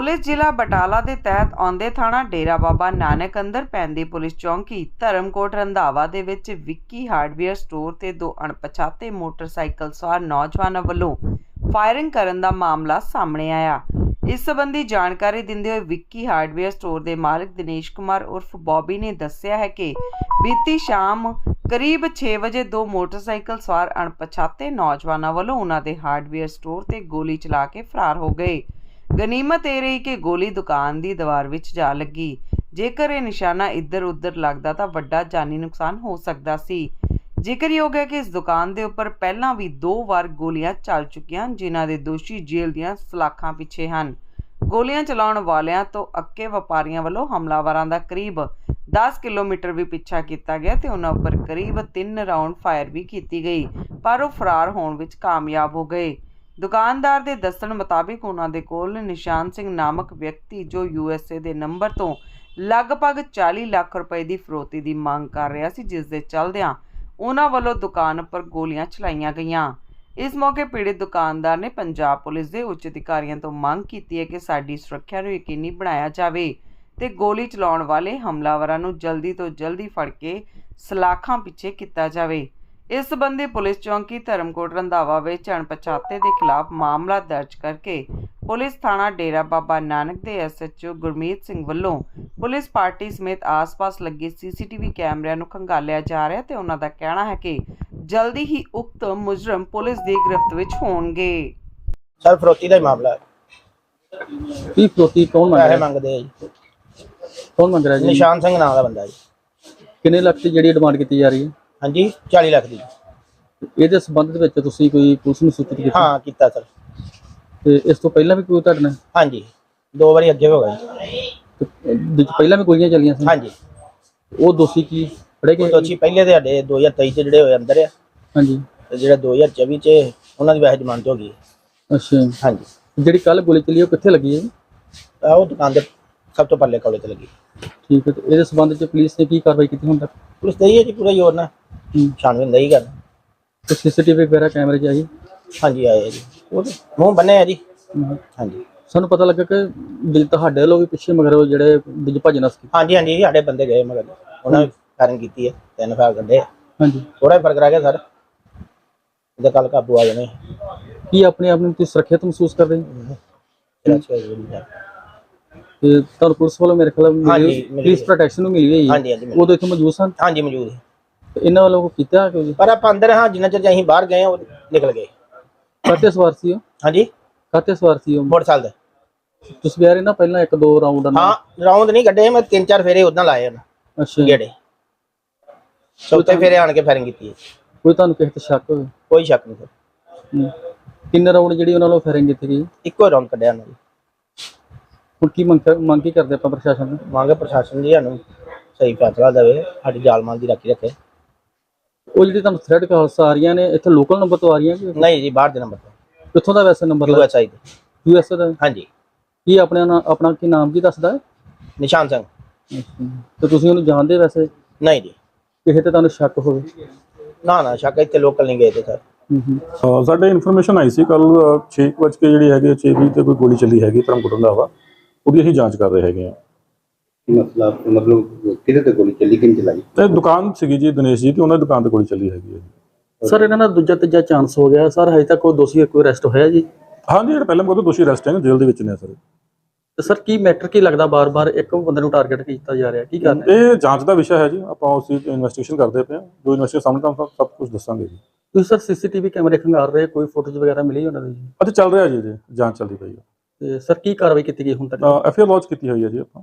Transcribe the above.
Police ਜ਼ਿਲ੍ਹਾ ਬਟਾਲਾ ਦੇ ਤਹਿਤ ਆਉਂਦੇ ਥਾਣਾ ਡੇਰਾ ਬਾਬਾ ਨਾਨਕ ਅੰਦਰ ਪੈਂਦੀ ਪੁਲਿਸ ਚੌਂਕੀ ਧਰਮਕੋਟ ਰੰਧਾਵਾ ਦੇ ਵਿੱਚ ਵਿੱਕੀ ਹਾਰਡਵੇਅਰ ਸਟੋਰ ਤੇ ਦੋ ਅਣਪਛਾਤੇ ਮੋਟਰਸਾਈਕਲ ਸਵਾਰ ਨੌਜਵਾਨਾਂ ਵੱਲੋਂ ਫਾਇਰਿੰਗ ਕਰਨ ਦਾ ਮਾਮਲਾ ਸਾਹਮਣੇ ਆਇਆ। ਇਸ ਸੰਬੰਧੀ ਜਾਣਕਾਰੀ ਦਿੰਦੇ ਹੋਏ ਵਿੱਕੀ ਹਾਰਡਵੇਅਰ ਸਟੋਰ ਦੇ ਮਾਲਕ ਦਿਨੇਸ਼ ਕੁਮਾਰ ਉਰਫ ਬੌਬੀ ਨੇ ਦੱਸਿਆ ਹੈ ਕਿ ਬੀਤੀ ਸ਼ਾਮ ਕਰੀਬ 6 ਵਜੇ ਦੋ ਮੋਟਰਸਾਈਕਲ ਸਵਾਰ ਅਣਪਛਾਤੇ ਨੌਜਵਾਨਾਂ ਵੱਲੋਂ ਉਹਨਾਂ ਦੇ ਹਾਰਡਵੇਅਰ ਸਟੋਰ ਤੇ ਗੋਲੀ ਚਲਾ ਕੇ ਫਰਾਰ ਹੋ ਗਏ। ਗਨੀਮਤ ਇਹ ਰਹੀ ਕਿ ਗੋਲੀ ਦੁਕਾਨ ਦੀ ਦੀਵਾਰ ਵਿੱਚ ਜਾ ਲੱਗੀ। ਜੇਕਰ ਇਹ ਨਿਸ਼ਾਨਾ ਇੱਧਰ ਉੱਧਰ ਲੱਗਦਾ ਤਾਂ ਵੱਡਾ ਜਾਨੀ ਨੁਕਸਾਨ ਹੋ ਸਕਦਾ ਸੀ। ਜ਼ਿਕਰਯੋਗ ਹੈ ਕਿ ਇਸ ਦੁਕਾਨ ਦੇ ਉੱਪਰ ਪਹਿਲਾਂ ਵੀ ਦੋ ਵਾਰ ਗੋਲੀਆਂ ਚੱਲ ਚੁੱਕੀਆਂ ਹਨ, ਜਿਨ੍ਹਾਂ ਦੇ ਦੋਸ਼ੀ ਜੇਲ੍ਹ ਦੀਆਂ ਸਲਾਖਾਂ ਪਿੱਛੇ ਹਨ। ਗੋਲੀਆਂ ਚਲਾਉਣ ਵਾਲਿਆਂ ਤੋਂ ਅੱਕੇ ਵਪਾਰੀਆਂ ਵੱਲੋਂ ਹਮਲਾਵਰਾਂ ਦਾ ਕਰੀਬ 10 ਕਿਲੋਮੀਟਰ ਵੀ ਪਿੱਛਾ ਕੀਤਾ ਗਿਆ ਤੇ ਉਹਨਾਂ ਉੱਪਰ ਕਰੀਬ 3 ਰਾਉਂਡ ਫਾਇਰ ਵੀ ਕੀਤੀ ਗਈ ਪਰ ਉਹ ਫਰਾਰ ਹੋਣ ਵਿੱਚ ਕਾਮਯਾਬ ਹੋ ਗਏ। ਦੁਕਾਨਦਾਰ ਦੇ ਦੱਸਣ ਮੁਤਾਬਿਕ ਉਹਨਾਂ ਦੇ ਕੋਲ ਨਿਸ਼ਾਨ ਸਿੰਘ ਨਾਮਕ ਵਿਅਕਤੀ ਜੋ ਯੂਐਸਏ ਦੇ ਨੰਬਰ ਤੋਂ ਲਗਭਗ 40 ਲੱਖ ਰੁਪਏ ਦੀ ਫਰੋਤੀ ਦੀ ਮੰਗ ਕਰ ਰਿਹਾ ਸੀ, ਜਿਸ ਦੇ ਚੱਲਦਿਆਂ ਉਹਨਾਂ ਵੱਲੋਂ ਦੁਕਾਨ ਉੱਪਰ ਗੋਲੀਆਂ ਚਲਾਈਆਂ ਗਈਆਂ। ਇਸ ਮੌਕੇ ਪੀੜਤ ਦੁਕਾਨਦਾਰ ਨੇ ਪੰਜਾਬ ਪੁਲਿਸ ਦੇ ਉੱਚ ਅਧਿਕਾਰੀਆਂ ਤੋਂ ਮੰਗ ਕੀਤੀ ਹੈ ਕਿ ਸਾਡੀ ਸੁਰੱਖਿਆ ਨੂੰ ਯਕੀਨੀ ਬਣਾਇਆ ਜਾਵੇ ਤੇ ਗੋਲੀ ਚਲਾਉਣ ਵਾਲੇ ਹਮਲਾਵਰਾਂ ਨੂੰ ਜਲਦੀ ਤੋਂ ਜਲਦੀ ਫੜ ਕੇ ਸਲਾਖਾਂ ਪਿੱਛੇ ਕੀਤਾ ਜਾਵੇ। ਇਸ ਸੰਬੰਧੀ ਪੁਲਿਸ ਚੌਂਕੀ ਧਰਮਕੋਟ ਰੰਧਾਵਾ ਵਿੱਚ ਅਣਪਛਾਤੇ ਦੇ ਖਿਲਾਫ ਮਾਮਲਾ ਦਰਜ ਕਰਕੇ ਪੁਲਿਸ ਥਾਣਾ ਡੇਰਾ ਬਾਬਾ ਨਾਨਕ ਦੇ ਐਸਐਚਓ ਗੁਰਮੀਤ ਸਿੰਘ ਵੱਲੋਂ ਪੁਲਿਸ ਪਾਰਟੀ ਸਮੇਤ ਆਸ-ਪਾਸ ਲੱਗੇ ਸੀਸੀਟੀਵੀ ਕੈਮਰਿਆਂ ਨੂੰ ਖੰਗਾਲਿਆ ਜਾ ਰਿਹਾ ਤੇ ਉਹਨਾਂ ਦਾ ਕਹਿਣਾ ਹੈ ਕਿ ਜਲਦੀ ਹੀ ਉਕਤ ਮੁਜਰਮ ਪੁਲਿਸ ਦੀ ਗ੍ਰਿਫਤ ਵਿੱਚ ਹੋਣਗੇ। ਸਰ ਫਰੋਤੀ ਦਾ ਹੀ ਮਾਮਲਾ ਹੈ। ਕੀ ਫਰੋਤੀ ਕੌਣ ਮੰਗ ਰਿਹਾ ਮੰਗਦੇ ਆ ਜੀ। ਕੌਣ ਮੰਗ ਰਿਹਾ ਜੀ? ਨਿਸ਼ਾਨ ਸਿੰਘ ਨਾਮ ਦਾ ਬੰਦਾ ਜੀ। ਕਿੰਨੇ ਲੱਖ ਦੀ ਜਿਹੜੀ ਡਿਮਾਂਡ ਕੀਤੀ ਜਾ ਰਹੀ ਹੈ? ਹਾਂਜੀ 40 ਲੱਖ ਦੀ। ਇਹਦੇ ਸੰਬੰਧ ਦੇ ਵਿੱਚ ਤੁਸੀਂ ਕੋਈ ਪੁਲਿਸ ਨੂੰ ਸੂਚਿਤ ਕੀਤਾ? ਹਾਂ ਕੀਤਾ ਸਰ। ਤੇ ਇਸ ਤੋਂ ਪਹਿਲਾਂ ਵੀ ਕੋਈ ਤੁਹਾਡੇ ਨਾਲ? ਹਾਂਜੀ ਦੋ ਵਾਰੀ ਅੱਗੇ ਹੋ ਗਿਆ ਜੀ ਤੇ ਵਿੱਚ ਪਹਿਲਾਂ ਵੀ ਗੋਲੀਆਂ ਚੱਲੀਆਂ ਸੀ? ਹਾਂਜੀ। ਉਹ ਦੋਸ਼ੀ ਕੀ ਫੜੇ ਉਹ ਗਏ ਦੋਸ਼ੀ ਪਹਿਲੇ ਦੇ ਸਾਡੇ 2023 ਚ ਜਿਹੜੇ ਹੋਏ ਅੰਦਰ ਆ। ਹਾਂਜੀ। ਤੇ ਜਿਹੜਾ 2024 ਚ ਉਹਨਾਂ ਦੀ ਵੈਸੇ ਜ਼ਮਾਨਤ ਹੋ ਗਈ। ਅੱਛਾ। ਹਾਂਜੀ। ਜਿਹੜੀ ਕੱਲ ਗੋਲੀ ਚੱਲੀ ਉਹ ਕਿੱਥੇ ਲੱਗੀ ਹੈ? ਜੀ? ਆਹ ਉਹ ਦੁਕਾਨ ਦੇ ਸਭ ਤੋਂ ਪਰਲੇ ਕੋਲੇ ਤੇ ਲੱਗੀ। ਠੀਕ ਹੈ ਤੇ ਇਹਦੇ ਸੰਬੰਧ ਵਿੱਚ ਪੁਲਿਸ ਨੇ ਕੀ ਕਾਰਵਾਈ ਕੀਤੀ ਹੁਣ ਤੱਕ? ਪੁਲਿਸ ਤੇ ਹੀ ਹੈ ਜੀ ਪੂਰਾ ਜ਼ੋਰ ਨਾਲ। ਛਾਣਬੀਨ ਨਹੀਂ ਕਰ ਤੇ ਸੀਸੀਟੀਵੀ ਵਗੈਰਾ ਕੈਮਰੇ 'ਚ ਆਈ? ਹਾਂਜੀ ਆਏ ਆ ਜੀ। ਉਹ ਤੇ ਮੂੰਹ ਬੰਨੇ ਆ ਜੀ। ਹਾਂਜੀ। ਸਾਨੂੰ ਪਤਾ ਲੱਗਾ ਕਿ ਦਿਲ ਤੁਹਾਡੇ ਵੀ ਪਿੱਛੇ ਮਗਰ ਉਹ ਜਿਹੜੇ ਵਿੱਚ ਭਜਨ ਸੀ। ਹਾਂਜੀ ਹਾਂਜੀ ਸਾਡੇ ਬੰਦੇ ਗਏ ਮਗਰ। ਉਹਨਾਂ ਕਾਰਨ ਕੀਤੀ ਹੈ ਤਿੰਨ ਫਾਇਰ ਕੱਢੇ ਹਾਂਜੀ। ਥੋੜਾ ਫ਼ਰਕ ਰਹਿ ਗਿਆ ਸਰ। ਇਹਦਾ ਕੱਲ ਕਾਬੂ ਆ ਜਾਣੇ ਕੀ ਆਪਣੇ ਆਪ ਨੂੰ ਤੁਸੀਂ ਸੁਰੱਖਿਅਤ ਮਹਿਸੂਸ ਹੈ। ਤੇ ਤੁਹਾਨੂੰ ਪੁਲਿਸ ਵੱਲੋਂ ਮੇਰੇ ਮਿਲੀ ਪੁਲਿਸ ਪ੍ਰੋਟੈਕਸ਼ਨ ਨੂੰ ਮਿਲੀ ਹੋਈ ਹੈ? ਉਦੋਂ ਇੱਥੇ ਮੌਜੂਦ ਸਨ? ਹਾਂਜੀ ਮੌਜੂਦ ਹੈ ਇਹਨਾਂ ਵੱਲੋਂ ਕੋਈ ਕੀਤਾ ਕਿ ਜੀ ਪਰ ਆਪਾਂ ਅੰਦਰ ਹਾਂ ਜਿੰਨਾ ਚਿਰ ਅਸੀਂ ਬਾਹਰ ਗਏ ਉਹ ਨਿਕਲ ਗਏ। ਕਾਤੇ ਸਵਾਰ ਸੀ ਉਹ? ਹਾਂਜੀ। ਕਾਤੇ ਸਵਾਰ ਸੀ ਉਹ? ਮੋਟਰਸਾਈਕਲ ਦੇ ਤੁਸੀਂ ਕਹਿ ਰਹੇ ਨਾ ਪਹਿਲਾਂ ਇੱਕ ਦੋ ਰਾਉਂਡ ਹਾਂ ਰਾਉਂਡ ਨਹੀਂ ਕੱਢੇ ਮੈਂ ਤਿੰਨ ਚਾਰ ਫੇਰੇ ਉਦਾਂ ਲਾਏ ਉਹਨਾਂ ਅੱਛਾ। ਗੇੜੇ। ਚੌਥੇ ਫੇਰੇ ਆਣ ਕੇ ਫਾਇਰਿੰਗ ਕੀਤੀ ਕੋਈ ਤੁਹਾਨੂੰ ਕਿਸੇ ਤੇ ਸ਼ੱਕ ਹੋਵੇ? ਕੋਈ ਸ਼ੱਕ ਨਹੀਂ। ਕਿੰਨੇ ਰਾਉਂਡ ਜਿਹੜੀ ਉਹਨਾਂ ਵੱਲੋਂ ਫਾਇਰਿੰਗ ਕੀਤੀ ਗਈ? ਇੱਕੋ ਰਾਉਂਡ ਕੱਢਿਆ ਉਹਨਾਂ ਨੇ। ਹੁਣ ਕੀ ਮੰਗ ਮੰਗ ਕੀ ਕਰਦੇ ਆਪਾਂ ਪ੍ਰਸ਼ਾਸਨ ਨੂੰ? ਮੰਗ ਪ੍ਰਸ਼ਾਸਨ ਜੀ ਸਾਨੂੰ ਸਹੀ ਫੈਸਲਾ ਦੇਵੇ ਸਾਡੀ ਜਾਲ ਮਾਲ ਦੀ ਰਾਖੀ ਰੱਖੇ। ਉਹ ਜਿਹੜੀ ਤੁਹਾਨੂੰ ਥ੍ਰੈਡ ਕਾਲਸ ਆ ਰਹੀਆਂ ਨੇ ਇੱਥੇ ਲੋਕਲ ਨੰਬਰ ਤੋਂ ਆ ਰਹੀਆਂ ਕਿ ਨਹੀਂ ਜੀ ਬਾਹਰ ਦੇ ਨੰਬਰ ਤੋਂ। ਕਿੱਥੋਂ ਦਾ ਵੈਸੇ ਨੰਬਰ ਲੱਗਾ ਯੂਐਸਆਈ ਦੇ ਯੂਐਸਏ ਦਾ। ਹਾਂਜੀ। ਕੀ ਆਪਣੇ ਆਪਣਾ ਕੀ ਨਾਮ ਕੀ ਦੱਸਦਾ ਹੈ? ਨਿਸ਼ਾਨ ਸਿੰਘ। ਤੇ ਤੁਸੀਂ ਉਹਨੂੰ ਜਾਣਦੇ ਵੈਸੇ? ਨਹੀਂ ਜੀ। ਕਿਸੇ ਤੇ ਤੁਹਾਨੂੰ ਸ਼ੱਕ ਹੋਵੇ? ਨਾ ਨਾ ਸ਼ੱਕ ਇੱਥੇ ਲੋਕਲ ਨਹੀਂ ਗਏ ਤੇ ਸਰ। ਹੂੰ ਹੂੰ। ਅਹ ਸਾਡੇ ਇਨਫੋਰਮੇਸ਼ਨ ਆਈ ਸੀ ਕੱਲ 6 ਵਜੇ ਜਿਹੜੀ ਹੈਗੀ 6 ਵਜੇ ਤੇ ਕੋਈ ਗੋਲੀ ਚੱਲੀ ਹੈਗੀ ਧਰਮਕੋਟ ਰੰਧਾਵਾ ਉਹਦੀ ਅਸੀਂ ਜਾਂਚ ਕਰ ਰਹੇ ਹੈਗੇ ਆ। ਮਸਲਾ ਮਤਲਬ ਕਿਹਦੇ ਤੇ ਗੋਲੀ ਚੱਲੀ ਕਿੰਨ ਚਲਾਈ? ਤੇ ਦੁਕਾਨ ਸੀਗੀ ਜੀ ਦਿਨੇਸ਼ ਜੀ ਤੇ ਉਹਨਾਂ ਦੀ ਦੁਕਾਨ ਤੇ ਗੋਲੀ ਚੱਲੀ ਹੈਗੀ ਹੈ ਸਰ ਇਹਨਾਂ ਦਾ ਦੂਜਾ ਤੀਜਾ ਚਾਂਸ ਹੋ ਗਿਆ। ਸਰ ਹਜੇ ਤੱਕ ਕੋਈ ਦੋਸ਼ੀ ਕੋਈ ਅਰੈਸਟ ਹੋਇਆ ਜੀ। ਹਾਂਜੀ ਜਿਹੜਾ ਪਹਿਲਾਂ ਮਗਰ ਦੋਸ਼ੀ ਅਰੈਸਟ ਹੈ ਜੇਲ੍ਹ ਦੇ ਵਿੱਚ ਨੇ ਸਰ। ਤੇ ਸਰ ਕੀ ਮੈਟਰ ਕੀ ਲੱਗਦਾ ਬਾਰ-ਬਾਰ? ਇੱਕ ਬੰਦੇ ਨੂੰ ਟਾਰਗੇਟ ਕੀਤਾ ਜਾ ਰਿਹਾ। ਕੀ ਕਾਰਨ ਹੈ? ਇਹ ਜਾਂਚ ਦਾ ਵਿਸ਼ਾ ਹੈ ਜੀ। ਆਪਾਂ ਉਸ ਦੀ ਇਨਵੈਸਟੀਗੇਸ਼ਨ ਕਰਦੇ ਪਏ ਹਾਂ। ਜੋ ਇਨਵੈਸਟੀਗੇਸ਼ਨ ਸਾਹਮਣੇ ਤਾਂ ਸਭ ਕੁਝ ਦੱਸਾਂਗੇ ਜੀ। ਤੁਸੀਂ ਸਰ ਸੀਸੀਟੀਵੀ ਕੈਮਰੇ ਖੰਗਾਰ ਰਹੇ ਕੋਈ ਫੁਟੇਜ ਵਗੈਰਾ ਮਿਲੀ ਉਹਨਾਂ ਦੀ? ਜੀ? ਅਤੇ ਚੱਲ ਰਿਹਾ ਜੀ ਜੀ ਜਾਂਚ ਚੱਲਦੀ ਪਈ ਹੈ। ਤੇ ਸਰ ਕੀ ਕਾਰਵਾਈ ਕੀਤੀ ਗਈ ਹੁਣ ਤੱਕ? ਐਫ ਆਈ ਆਰ ਲੌਂਚ ਕੀਤੀ ਹੋਈ ਹੈ ਜੀ ਆਪਾਂ।